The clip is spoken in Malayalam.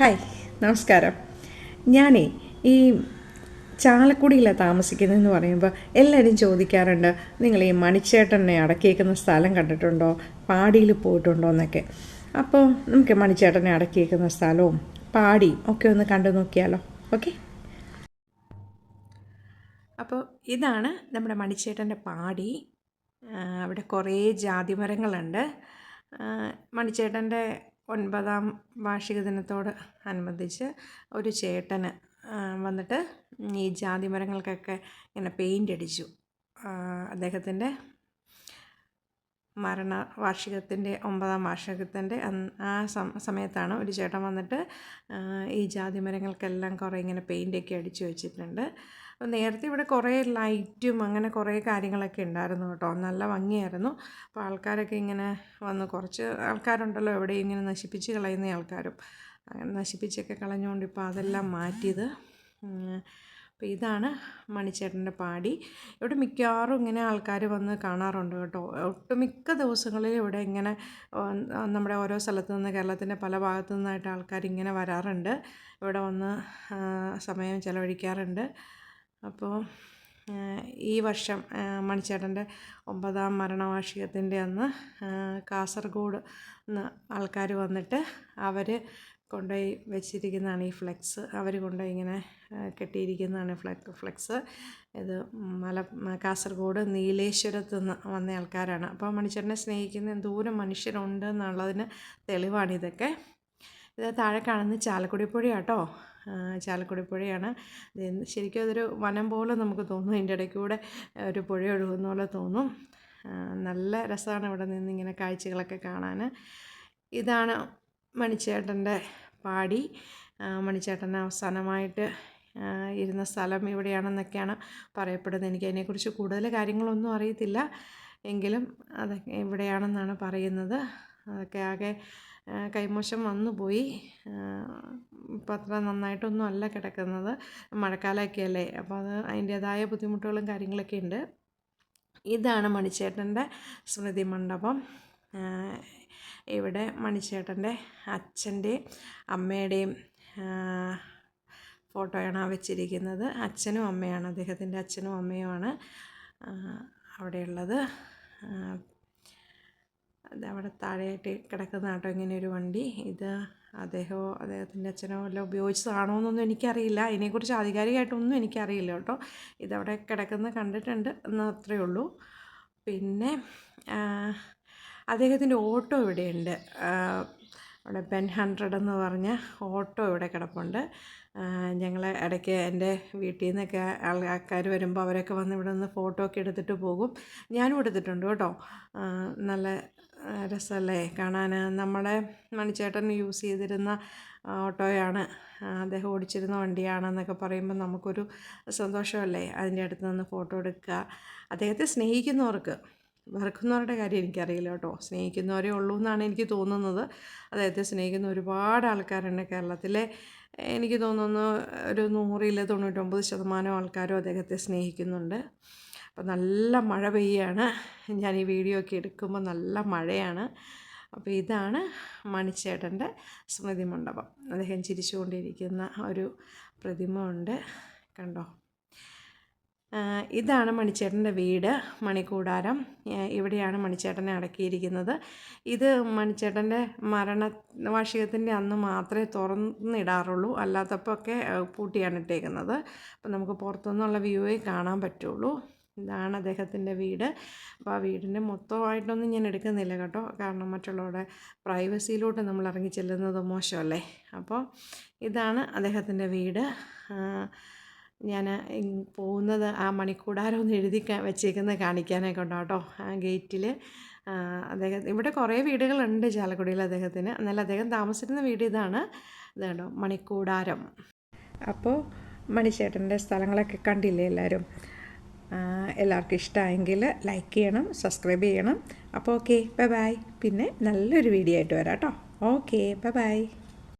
ഹായ് നമസ്കാരം. ഞാനേ ഈ ചാലക്കുടിയിലാണ് താമസിക്കുന്നതെന്ന് പറയുമ്പോൾ എല്ലാവരും ചോദിക്കാറുണ്ട് നിങ്ങൾ ഈ മണിച്ചേട്ടനെ അടക്കിയേക്കുന്ന സ്ഥലം കണ്ടിട്ടുണ്ടോ? പാടിയിൽ പോയിട്ടുണ്ടോ? എന്നൊക്കെ. അപ്പോൾ നമുക്ക് മണിച്ചേട്ടനെ അടക്കിയേക്കുന്ന സ്ഥലവും പാടി ഒക്കെ ഒന്ന് കണ്ടു നോക്കിയാലോ. ഓക്കെ? അപ്പോൾ ഇതാണ് നമ്മുടെ മണിച്ചേട്ടന്റെ പാടി. അവിടെ കുറേ ജാതിമരങ്ങളുണ്ട്. മരങ്ങളുണ്ട് മണിച്ചേട്ടന്റെ ഒൻപതാം വാർഷിക ദിനത്തോട് അനുബന്ധിച്ച് ഒരു ചേട്ടന് വന്നിട്ട് ഈ ജാതി മരങ്ങൾക്കൊക്കെ ഇങ്ങനെ പെയിന്റ് അടിച്ചു. അദ്ദേഹത്തിന്റെ മരണ വാർഷികത്തിന്റെ ഒമ്പതാം വാർഷികത്തിന്റെ ആ സമയത്താണ് ഒരു ചേട്ടൻ വന്നിട്ട് ഈ ജാതി മരങ്ങൾക്കെല്ലാം കുറേ ഇങ്ങനെ പെയിന്റൊക്കെ അടിച്ചു വെച്ചിട്ടുണ്ട്. നേരത്തെ ഇവിടെ കുറേ ലൈറ്റും അങ്ങനെ കുറേ കാര്യങ്ങളൊക്കെ ഉണ്ടായിരുന്നു കേട്ടോ. നല്ല ഭംഗിയായിരുന്നു. അപ്പോൾ ആൾക്കാരൊക്കെ ഇങ്ങനെ വന്ന് കുറച്ച് ആൾക്കാരുണ്ടല്ലോ എവിടെ ഇങ്ങനെ നശിപ്പിച്ച് കളയുന്ന ആൾക്കാരും. അങ്ങനെ നശിപ്പിച്ചൊക്കെ കളഞ്ഞുകൊണ്ട് ഇപ്പോൾ അതെല്ലാം മാറ്റിയത്. അപ്പോൾ ഇതാണ് മണിച്ചേട്ടന്റെ പാടി. ഇവിടെ മിക്കവാറും ഇങ്ങനെ ആൾക്കാർ വന്ന് കാണാറുണ്ട് കേട്ടോ. ഒട്ടുമിക്ക ദിവസങ്ങളിൽ ഇവിടെ ഇങ്ങനെ നമ്മുടെ ഓരോ സ്ഥലത്തു നിന്ന് കേരളത്തിന്റെ പല ഭാഗത്തു നിന്നായിട്ട് ആൾക്കാർ ഇങ്ങനെ വരാറുണ്ട്. ഇവിടെ വന്ന് സമയം ചെലവഴിക്കാറുണ്ട്. അപ്പോൾ ഈ വർഷം മണിച്ചേട്ടന്റെ ഒമ്പതാം മരണവാർഷികത്തിന്റെ അന്ന് കാസർഗോഡ് നിന്ന് ആൾക്കാർ വന്നിട്ട് അവർ കൊണ്ടുപോയി വെച്ചിരിക്കുന്നതാണ് ഈ ഫ്ലെക്സ്. അവർ കൊണ്ടുപോയി ഇങ്ങനെ കെട്ടിയിരിക്കുന്നതാണ് ഫ്ലെക് ഫ്ലെക്സ്. ഇത് മല കാസർഗോഡ് നീലേശ്വരത്ത് നിന്ന് വന്ന ആൾക്കാരാണ്. അപ്പോൾ മണിച്ചേട്ടനെ സ്നേഹിക്കുന്ന എന്തോരം മനുഷ്യരുണ്ട് എന്നുള്ളതിന് തെളിവാണിതൊക്കെ ഇത് താഴെ കാണുന്ന ചാലക്കുടി പുഴയാട്ടോ. ആ, ചാലക്കുടി പുഴയാണ്. ശരിക്കും അതൊരു വനം പോലെ നമുക്ക് തോന്നും. അതിന്റെ ഇടയ്ക്ക് കൂടെ ഒരു പുഴ ഒഴുകുന്ന പോലെ തോന്നും. നല്ല രസമാണ് ഇവിടെ നിന്ന് ഇങ്ങനെ കാഴ്ചകളൊക്കെ കാണാൻ. ഇതാണ് മണിച്ചേട്ടന്റെ പാടി. മണിച്ചേട്ടൻ അവസാനമായിട്ട് ഇരുന്ന സ്ഥലം ഇവിടെയാണെന്നൊക്കെയാണ് പറയപ്പെടുന്നത്. എനിക്ക് അതിനെക്കുറിച്ച് കൂടുതൽ കാര്യങ്ങളൊന്നും അറിയത്തില്ല. എങ്കിലും അതൊക്കെ ഇവിടെയാണെന്നാണ് പറയുന്നത്. അതൊക്കെ ആകെ കൈമോശം വന്നുപോയി ഇപ്പം അത്ര നന്നായിട്ടൊന്നും അല്ല കിടക്കുന്നത്. മഴക്കാലമൊക്കെ അല്ലേ അപ്പോൾ അത് അതിന്റേതായ ബുദ്ധിമുട്ടുകളും കാര്യങ്ങളൊക്കെ ഉണ്ട്. ഇതാണ് മണിച്ചേട്ടന്റെ സ്മൃതി മണ്ഡപം. ഇവിടെ മണിച്ചേട്ടന്റെ അച്ഛന്റെയും അമ്മയുടെയും ഫോട്ടോയാണ് വെച്ചിരിക്കുന്നത്. അച്ഛനും അമ്മയാണ്. അദ്ദേഹത്തിന്റെ അച്ഛനും അമ്മയുമാണ് അവിടെയുള്ളത്. അവിടെ താഴെയായിട്ട് കിടക്കുന്ന കേട്ടോ ഇങ്ങനെ ഒരു വണ്ടി. ഇത് അദ്ദേഹമോ അദ്ദേഹത്തിന്റെ അച്ഛനോ വല്ല ഉപയോഗിച്ചതാണോ എന്നൊന്നും എനിക്കറിയില്ല. അതിനെക്കുറിച്ച് ആധികാരികമായിട്ടൊന്നും എനിക്കറിയില്ല കേട്ടോ. ഇതവിടെ കിടക്കുന്ന കണ്ടിട്ടുണ്ട് എന്ന് അത്രയേ ഉള്ളൂ. പിന്നെ അദ്ദേഹത്തിന്റെ ഓട്ടോ ഇവിടെയുണ്ട്. അവിടെ പെൻ ഹൺഡ്രഡ് എന്ന് പറഞ്ഞ ഓട്ടോ ഇവിടെ കിടപ്പുണ്ട്. ഞങ്ങൾ ഇടയ്ക്ക് എന്റെ വീട്ടിൽ നിന്നൊക്കെ ആൾക്കാർ വരുമ്പോൾ അവരൊക്കെ വന്ന് ഇവിടെ നിന്ന് ഫോട്ടോ ഒക്കെ എടുത്തിട്ട് പോകും. ഞാനും എടുത്തിട്ടുണ്ട് കേട്ടോ. നല്ല രസമല്ലേ കാണാൻ നമ്മുടെ മണിച്ചേട്ടൻ യൂസ് ചെയ്തിരുന്ന ഓട്ടോയാണ്. അദ്ദേഹം ഓടിച്ചിരുന്ന വണ്ടിയാണെന്നൊക്കെ പറയുമ്പോൾ നമുക്കൊരു സന്തോഷമല്ലേ അതിന്റെ അടുത്ത് നിന്ന് ഫോട്ടോ എടുക്കുക. അദ്ദേഹത്തെ സ്നേഹിക്കുന്നവർക്ക് വെറുക്കുന്നവരുടെ കാര്യം എനിക്കറിയില്ല കേട്ടോ. സ്നേഹിക്കുന്നവരേ ഉള്ളൂ എന്നാണ് എനിക്ക് തോന്നുന്നത്. അദ്ദേഹത്തെ സ്നേഹിക്കുന്ന ഒരുപാട് ആൾക്കാരുണ്ട് കേരളത്തിലെ എനിക്ക് തോന്നുന്നു ഒരു നൂറിൽ തൊണ്ണൂറ്റൊമ്പത് ശതമാനം ആൾക്കാരും അദ്ദേഹത്തെ സ്നേഹിക്കുന്നുണ്ട്. അപ്പോൾ നല്ല മഴ പെയ്യാണ്. ഞാൻ ഈ വീഡിയോ ഒക്കെ എടുക്കുമ്പോൾ നല്ല മഴയാണ്. അപ്പോൾ ഇതാണ് മണിച്ചേട്ടന്റെ സ്മൃതി മണ്ഡപം. അദ്ദേഹം ചിരിച്ചുകൊണ്ടിരിക്കുന്ന ഒരു പ്രതിമ ഉണ്ട് കണ്ടോ? ഇതാണ് മണിച്ചേട്ടന്റെ വീട് മണിക്കൂടാരം. ഇവിടെയാണ് മണിച്ചേട്ടനെ അടക്കിയിരിക്കുന്നത്. ഇത് മണിച്ചേട്ടന്റെ മരണ വാർഷികത്തിന്റെ അന്ന് മാത്രമേ തുറന്നിടാറുള്ളൂ. അല്ലാത്തപ്പോൾ ഒക്കെ പൂട്ടിയാണ് ഇട്ടേക്കുന്നത്. അപ്പം നമുക്ക് പുറത്തുനിന്നുള്ള വ്യൂവേ കാണാൻ പറ്റുള്ളൂ. ഇതാണ് അദ്ദേഹത്തിന്റെ വീട്. അപ്പോൾ ആ വീടിന്റെ മൊത്തമായിട്ടൊന്നും ഞാൻ എടുക്കുന്നില്ല കേട്ടോ. കാരണം മറ്റുള്ളവരുടെ പ്രൈവസിയിലോട്ട് നമ്മൾ ഇറങ്ങി ചെല്ലുന്നത് മോശമല്ലേ? അപ്പോൾ ഇതാണ് അദ്ദേഹത്തിന്റെ വീട്. ഞാൻ പോകുന്നത് ആ മണിക്കൂടാരം ഒന്ന് എഴുതി വെച്ചേക്കുന്നത് കാണിക്കാനൊക്കെ ഉണ്ടോ കേട്ടോ ആ ഗേറ്റിൽ അദ്ദേഹം ഇവിടെ കുറേ വീടുകളുണ്ട് ചാലക്കുടിയിൽ അദ്ദേഹത്തിന്. എന്നാൽ അദ്ദേഹം താമസിക്കുന്ന വീട് ഇതാണ്. ഇത് കണ്ടോ മണിക്കൂടാരം. അപ്പോൾ മണിച്ചേട്ടന്റെ സ്ഥലങ്ങളൊക്കെ കണ്ടില്ലേ എല്ലാവരും? എല്ലാവർക്കും ഇഷ്ടമായെങ്കിൽ ലൈക്ക് ചെയ്യണം സബ്സ്ക്രൈബ് ചെയ്യണം. അപ്പോൾ ഓക്കെ ബൈ ബൈ. പിന്നെ നല്ലൊരു വീഡിയോ ആയിട്ട് വരാം കേട്ടോ. Okay bye bye.